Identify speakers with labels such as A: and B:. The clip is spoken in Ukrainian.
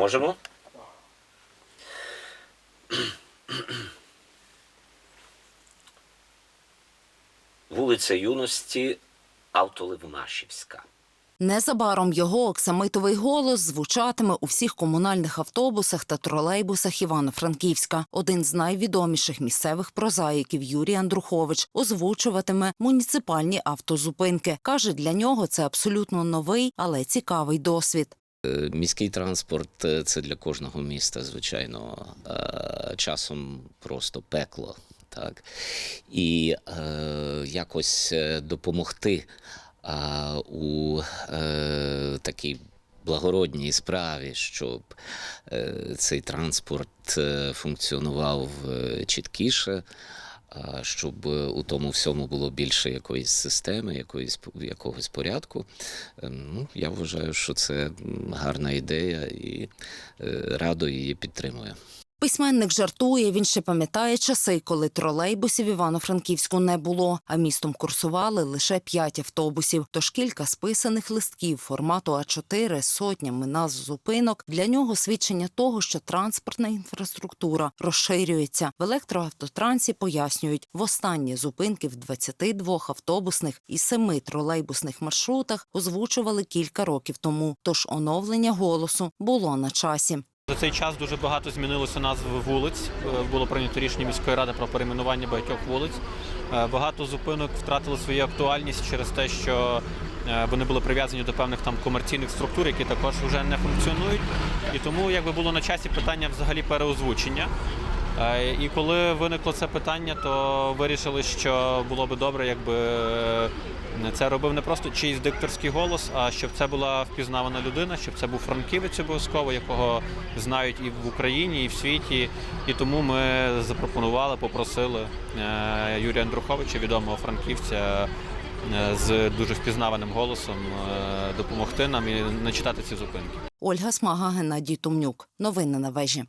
A: Можемо? Вулиця Юності, Автоливнашівська.
B: Незабаром його оксамитовий голос звучатиме у всіх комунальних автобусах та тролейбусах Івано-Франківська. Один з найвідоміших місцевих прозаїків Юрій Андрухович озвучуватиме муніципальні автозупинки. Каже, для нього це абсолютно новий, але цікавий досвід.
C: Е, Міський транспорт е, це для кожного міста, звичайно, е, часом просто пекло. Так? І е, якось допомогти е, у е, такій благородній справі, щоб е, цей транспорт функціонував чіткіше. Щоб е, у тому всьому було більше якоїсь системи, якоїсь якогось порядку. Ем, Ну, я вважаю, що це гарна ідея і е, радо її підтримую.
B: Письменник жартує, він ще пам'ятає часи, коли тролейбусів Івано-Франківську не було, а містом курсували лише п'ять автобусів. Тож кілька списаних листків формату А4 з сотнями назв зупинок для нього свідчення того, що транспортна інфраструктура розширюється. В електроавтотрансі пояснюють, востаннє зупинки в 22 автобусних і 7 тролейбусних маршрутах озвучували кілька років тому. Тож оновлення голосу було на часі.
D: За цей час дуже багато змінилося назв вулиць. Е, Було прийнято рішення міської ради про перейменування багатьох вулиць. Е, Багато зупинок втратили свою актуальність через те, що е, вони були прив'язані до певних там комерційних структур, які також вже не функціонують. І тому якби було на часі питання взагалі переозвучення. Е, І коли виникло це питання, то вирішили, що було би добре, якби е, це робив не просто чийсь дикторський голос, а щоб це була впізнавана людина, щоб це був франківець обов'язково, якого знають і в Україні, і в світі. І тому ми запропонували, попросили е, Юрія Андруховича, відомого франківця, з дуже впізнаваним голосом допомогти нам і начитати ці зупинки.
B: Ольга Смага, Геннадій Тумнюк. Новини на вежі.